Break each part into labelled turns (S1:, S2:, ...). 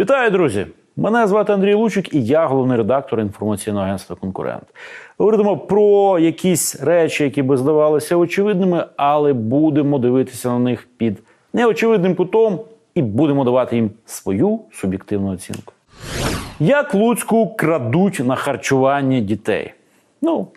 S1: Вітаю, друзі! Мене звати Андрій Лучик і я головний редактор інформаційного агентства Конкурент. Говоритимо про якісь речі, які би здавалися очевидними, але будемо дивитися на них під неочевидним кутом і будемо давати їм свою суб'єктивну оцінку. Як Луцьку крадуть на харчуванні дітей? Ну,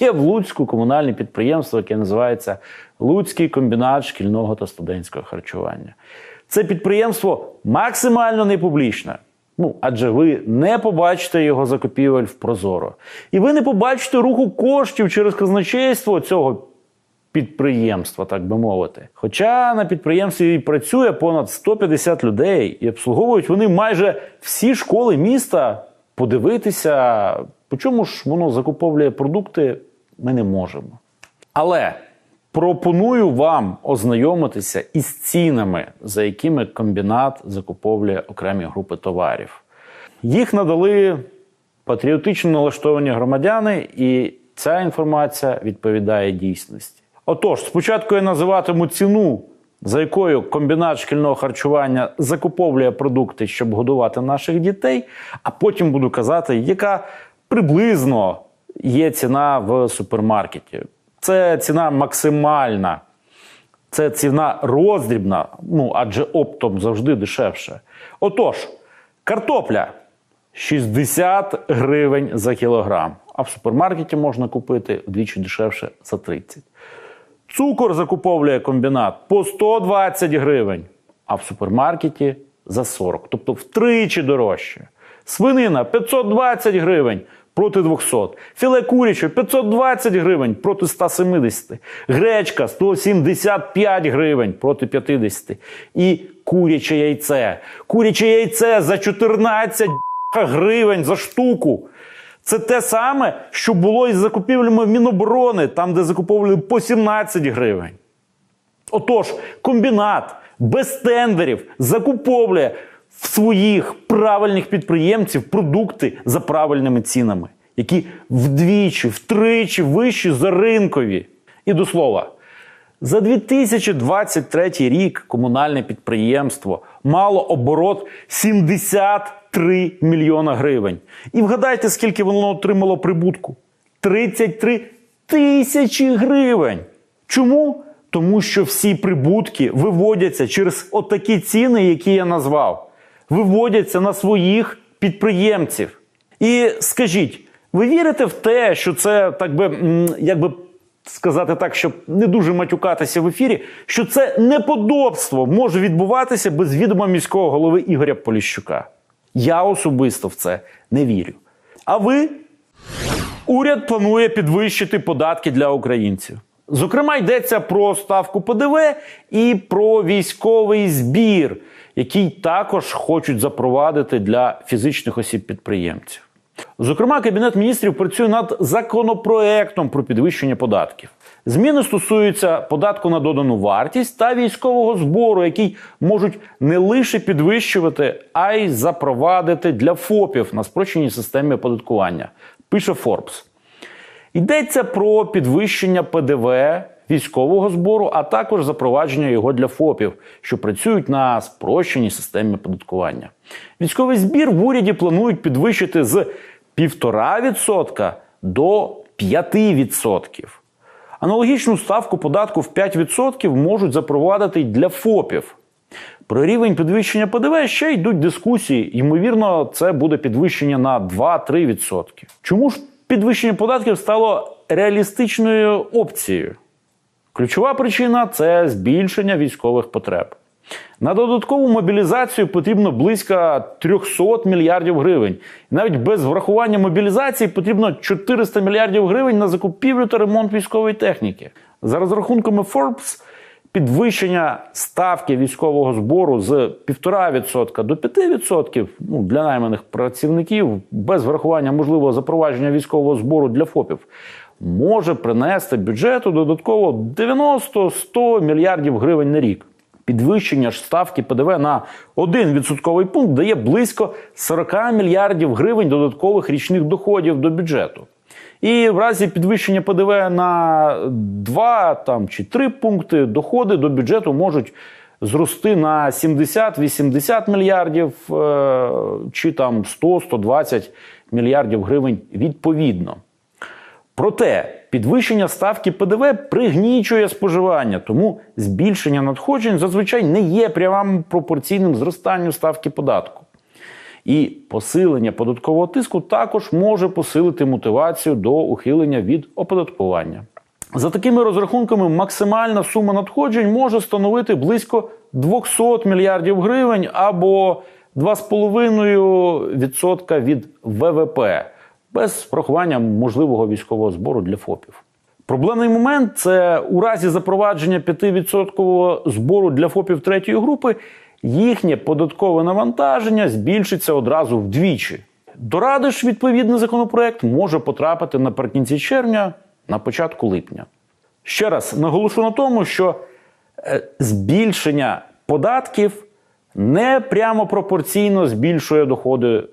S1: є в Луцьку комунальне підприємство, яке називається Луцький комбінат шкільного та студентського харчування. Це підприємство максимально непублічне. Ну, адже ви не побачите його закупівель в Прозоро. І ви не побачите руху коштів через казначейство цього підприємства, так би мовити. Хоча на підприємстві працює понад 150 людей, і обслуговують вони майже всі школи міста. Подивитися, по чому ж воно закуповує продукти, ми не можемо. Але пропоную вам ознайомитися із цінами, за якими комбінат закуповує окремі групи товарів. Їх надали патріотично налаштовані громадяни, і ця інформація відповідає дійсності. Отож, спочатку я називатиму ціну, за якою комбінат шкільного харчування закуповує продукти, щоб годувати наших дітей, а потім буду казати, яка приблизно є ціна в супермаркеті. Це ціна максимальна, це ціна роздрібна, ну адже оптом завжди дешевше. Отож, картопля 60 гривень за кілограм, а в супермаркеті можна купити вдвічі дешевше за 30. Цукор закуповує комбінат по 120 гривень, а в супермаркеті за 40, тобто втричі дорожче. Свинина 520 гривень проти 200. Філе куряче 520 гривень проти 170. Гречка 175 гривень проти 50. І куряче яйце. Куряче яйце за 14 гривень за штуку. Це те саме, що було із закупівлями Міноборони, там, де закуповували по 17 гривень. Отож, комбінат без тендерів закуповує своїх правильних підприємців продукти за правильними цінами, які вдвічі, втричі вищі за ринкові. І до слова, за 2023 рік комунальне підприємство мало оборот 73 мільйона гривень. І вгадайте, скільки воно отримало прибутку? 33 тисячі гривень. Чому? Тому що всі прибутки виводяться через отакі ціни, які я назвав, виводяться на своїх підприємців. І скажіть, ви вірите в те, що це так би, як би сказати так, щоб не дуже матюкатися в ефірі, що це неподобство може відбуватися без відома міського голови Ігоря Поліщука? Я особисто в це не вірю. А ви? Уряд планує підвищити податки для українців. Зокрема, йдеться про ставку ПДВ і про військовий збір, який також хочуть запровадити для фізичних осіб-підприємців. Зокрема, Кабінет міністрів працює над законопроектом про підвищення податків. Зміни стосуються податку на додану вартість та військового збору, який можуть не лише підвищувати, а й запровадити для ФОПів на спрощеній системі оподаткування. Пише Forbes. Йдеться про підвищення ПДВ військового збору, а також запровадження його для ФОПів, що працюють на спрощеній системі оподаткування. Військовий збір в уряді планують підвищити з 1,5% до 5%. Аналогічну ставку податку в 5% можуть запровадити й для ФОПів. Про рівень підвищення ПДВ ще йдуть дискусії. Ймовірно, це буде підвищення на 2-3%. Чому ж підвищення податків стало реалістичною опцією? Ключова причина це збільшення військових потреб. На додаткову мобілізацію потрібно близько 300 мільярдів гривень. І навіть без врахування мобілізації потрібно 400 мільярдів гривень на закупівлю та ремонт військової техніки. За розрахунками Forbes, підвищення ставки військового збору з 1,5% до 5% ну, для найманих працівників без врахування можливого запровадження військового збору для ФОПів може принести бюджету додатково 90-100 мільярдів гривень на рік. Підвищення ж ставки ПДВ на 1 відсотковий пункт дає близько 40 мільярдів гривень додаткових річних доходів до бюджету. І в разі підвищення ПДВ на 2 там, чи 3 пункти доходи до бюджету можуть зрости на 70-80 мільярдів е, чи там 100-120 мільярдів гривень відповідно. Проте підвищення ставки ПДВ пригнічує споживання, тому збільшення надходжень зазвичай не є прямим пропорційним зростанню ставки податку. І посилення податкового тиску також може посилити мотивацію до ухилення від оподаткування. За такими розрахунками, максимальна сума надходжень може становити близько 200 мільярдів гривень або 2,5% від ВВП без врахування можливого військового збору для ФОПів. Проблемний момент це у разі запровадження 5% збору для ФОПів третьої групи їхнє податкове навантаження збільшиться одразу вдвічі. До ради ж відповідний законопроект може потрапити наприкінці червня, на початку липня. Ще раз наголошу на тому, що е, збільшення податків не прямо пропорційно збільшує доходи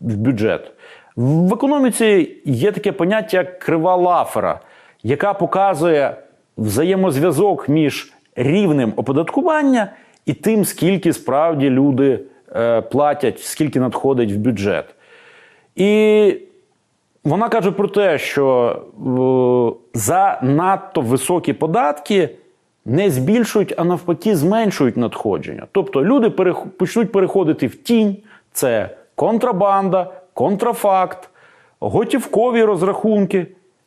S1: в бюджет. В економіці є таке поняття як крива лафера, яка показує взаємозв'язок між рівнем оподаткування і тим, скільки справді люди е, платять, скільки надходить в бюджет. І вона каже про те, що е, за надто високі податки не збільшують, а навпаки, зменшують надходження. Тобто люди перех... почнуть переходити в тінь, це контрабанда, контрафакт, готівкові розрахунки,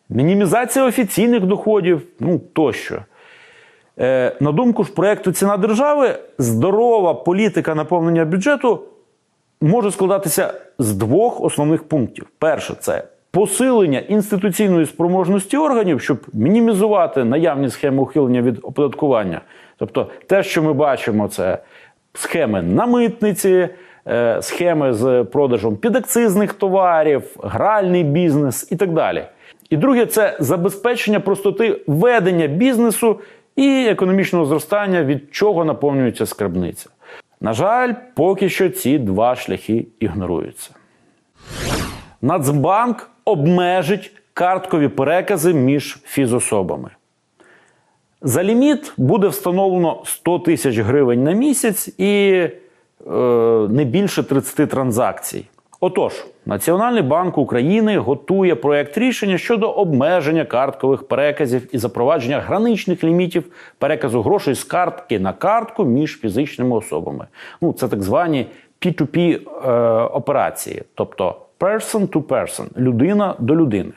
S1: мінімізація офіційних доходів, ну тощо. Е, на думку ж проєкту Ціна держави, здорова політика наповнення бюджету може складатися з двох основних пунктів: перше це посилення інституційної спроможності органів, щоб мінімізувати наявні схеми ухилення від оподаткування. Тобто, те, що ми бачимо, це схеми на митниці, схеми з продажем підакцизних товарів, гральний бізнес і так далі. І друге, це забезпечення простоти ведення бізнесу і економічного зростання, від чого наповнюється скарбниця. На жаль, поки що ці два шляхи ігноруються. Нацбанк обмежить карткові перекази між фізособами. За ліміт буде встановлено 100 тисяч гривень на місяць і е, не більше 30 транзакцій. Отож, Національний банк України готує проект рішення щодо обмеження карткових переказів і запровадження граничних лімітів переказу грошей з картки на картку між фізичними особами. Ну, це так звані P2P е, операції, тобто person to person, людина до людини.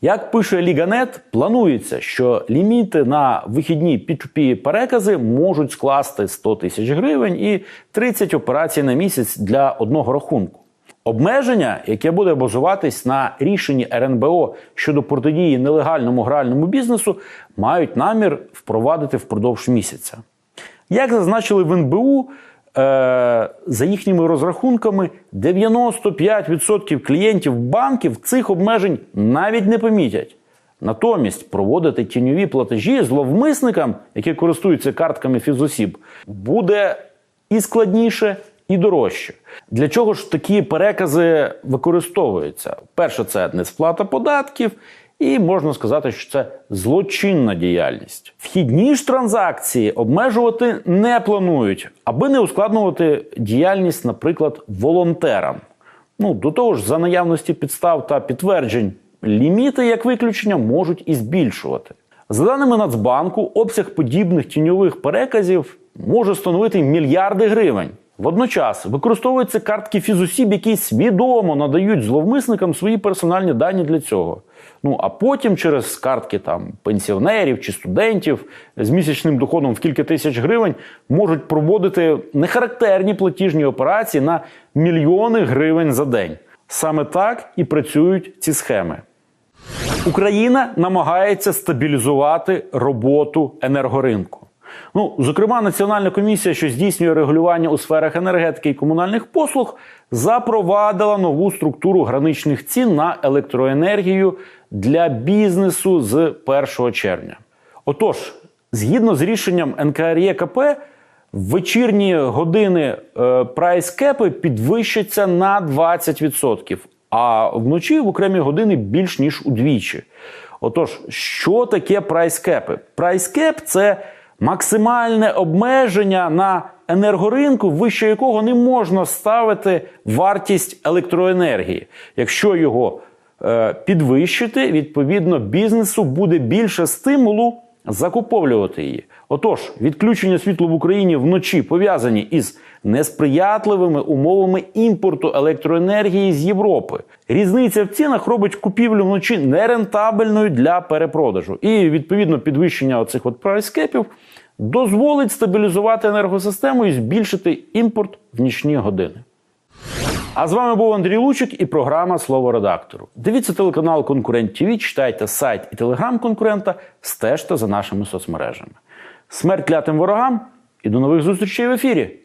S1: Як пише Ліганет, планується, що ліміти на вихідні P2P перекази можуть скласти 100 тисяч гривень і 30 операцій на місяць для одного рахунку. Обмеження, яке буде базуватись на рішенні РНБО щодо протидії нелегальному гральному бізнесу, мають намір впровадити впродовж місяця. Як зазначили в НБУ, за їхніми розрахунками, 95% клієнтів банків цих обмежень навіть не помітять. Натомість проводити тіньові платежі зловмисникам, які користуються картками фізосіб, буде і складніше, і дорожче. Для чого ж такі перекази використовуються? Перше, це несплата податків, і можна сказати, що це злочинна діяльність. Вхідні ж транзакції обмежувати не планують, аби не ускладнювати діяльність, наприклад, волонтерам. Ну до того ж, за наявності підстав та підтверджень, ліміти як виключення можуть і збільшувати. За даними Нацбанку, обсяг подібних тіньових переказів може становити мільярди гривень. Водночас використовуються картки фізосіб, які свідомо надають зловмисникам свої персональні дані для цього. Ну а потім через картки там пенсіонерів чи студентів з місячним доходом в кілька тисяч гривень можуть проводити нехарактерні платіжні операції на мільйони гривень за день. Саме так і працюють ці схеми. Україна намагається стабілізувати роботу енергоринку. Ну, зокрема, Національна комісія, що здійснює регулювання у сферах енергетики і комунальних послуг, запровадила нову структуру граничних цін на електроенергію для бізнесу з 1 червня. Отож, згідно з рішенням НКРЄКП, в вечірні години е, прайс-кепи підвищаться на 20%, а вночі в окремі години більш ніж удвічі. Отож, що таке прайс-кепи? Прайс-кеп – це максимальне обмеження на енергоринку, вище якого не можна ставити вартість електроенергії. Якщо його е, підвищити, відповідно бізнесу буде більше стимулу закуповлювати її. Отож, відключення світла в Україні вночі пов'язані із несприятливими умовами імпорту електроенергії з Європи. Різниця в цінах робить купівлю вночі нерентабельною для перепродажу. І відповідно підвищення оцих от прайскепів дозволить стабілізувати енергосистему і збільшити імпорт в нічні години. А з вами був Андрій Лучик і програма Слово редактору. Дивіться телеканал Конкурент ТВ, читайте сайт і телеграм конкурента, стежте за нашими соцмережами. Смерть клятим ворогам і до нових зустрічей в ефірі!